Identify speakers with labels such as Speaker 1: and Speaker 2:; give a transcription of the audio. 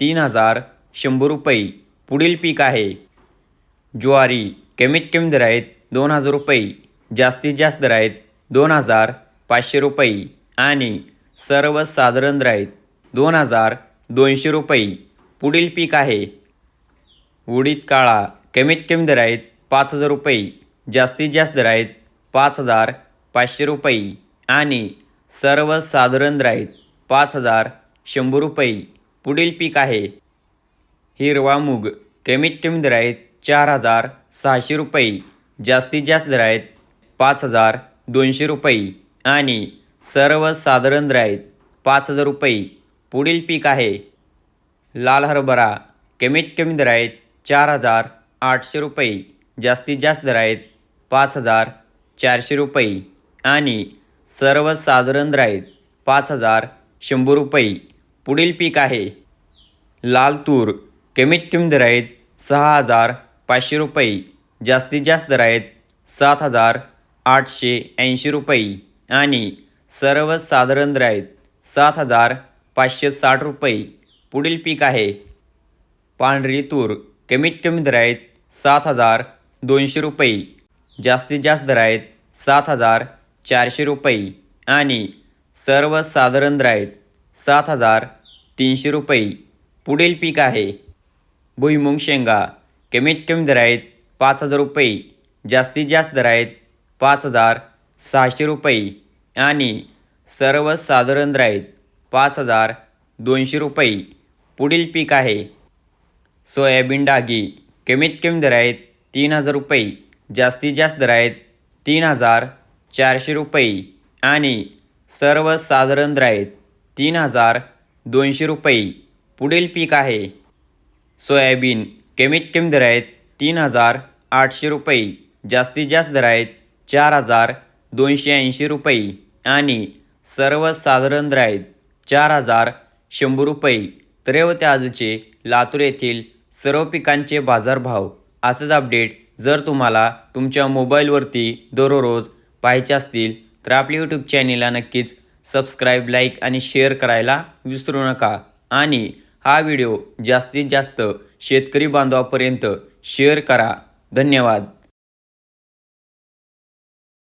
Speaker 1: तीन हजार शंभर रुपये. पुढील पीक आहे. ज्वारी कमीत कमी दर आहेत दोन हजार रुपये. जास्तीत जास्त दर आहेत दोन हजार पाचशे रुपये. आणि सर्वसाधारण दर आहेत दोन हजार दोनशे रुपये. पुढील पीक आहे. उडीद काळा कमीत कमी दर आहेत पाच हजार रुपये. जास्तीत जास्त दर आहेत पाच हजार पाचशे रुपये. आणि सर्वसाधारण दर आहेत पाच हजार शंभर रुपये. पुढील पीक आहे. हिरवा मूग कमीत कमी दर आहेत चार हजार सहाशे रुपये जास्तीत जास्त दर आहेत पाच हजार दोनशे रुपये आणि सर्वसाधारण दर आहेत पाच हजार रुपये. पुढील पीक आहे. लाल हरभरा कमीत कमी दर आहेत चार हजार आठशे रुपये जास्तीत जास्त दर आहेत पाच हजार चारशे रुपये आणि सर्वसाधारण दर आहेत पाच हजार शंभर रुपये. पुढील पीक आहे. लाल तूर कमीत कमी दर आहेत सहा हजार पाचशे रुपये जास्तीत जास्त दर आहेत सात हजार आठशे ऐंशी रुपये आणि सर्वसाधारण दर आहेत सात हजार पाचशे साठ रुपये. पुढील पीक आहे. पांढरी तूर कमीत कमी दर आहेत सात हजार दोनशे रुपये जास्तीत जास्त दर आहेत सात हजार चारशे रुपये आणि सर्वसाधारण दर आहेत सात हजार तीनशे रुपये. पुढील पीक आहे. भुईमुंग शेंगा. कमीत कमी दर आहेत पाच हजार रुपये. जास्तीत जास्त दर आहेत पाच हजार सहाशे रुपये. आणि सर्वसाधारण दर आहेत पाच हजार दोनशे रुपये. पुढील पीक आहे. सोयाबीन डागी. कमीत कमी दर आहेत तीन हजार रुपये. जास्तीत जास्त दर आहेत तीन हजार चारशे रुपये. आणि सर्वसाधारण दर आहेत तीन हजार दोनशे रुपये. पुढील पीक आहे. सोयाबीन कमीत कमी दर आहेत तीन हजार आठशे रुपये. जास्तीत जास्त दर आहेत चार हजार दोनशे ऐंशी रुपये. आणि सर्वसाधारण दर आहेत चार हजार शंभर रुपये. तर आजचे लातूर येथील सर्व पिकांचे बाजारभाव. असंच अपडेट जर तुम्हाला तुमच्या मोबाईलवरती दररोज पाहायचे असतील तर आपल्या यूट्यूब चॅनेलला नक्कीच सबस्क्राईब लाईक आणि शेअर करायला विसरू नका. आणि हा व्हिडिओ जास्तीत जास्त शेतकरी बांधवापर्यंत शेअर करा. धन्यवाद.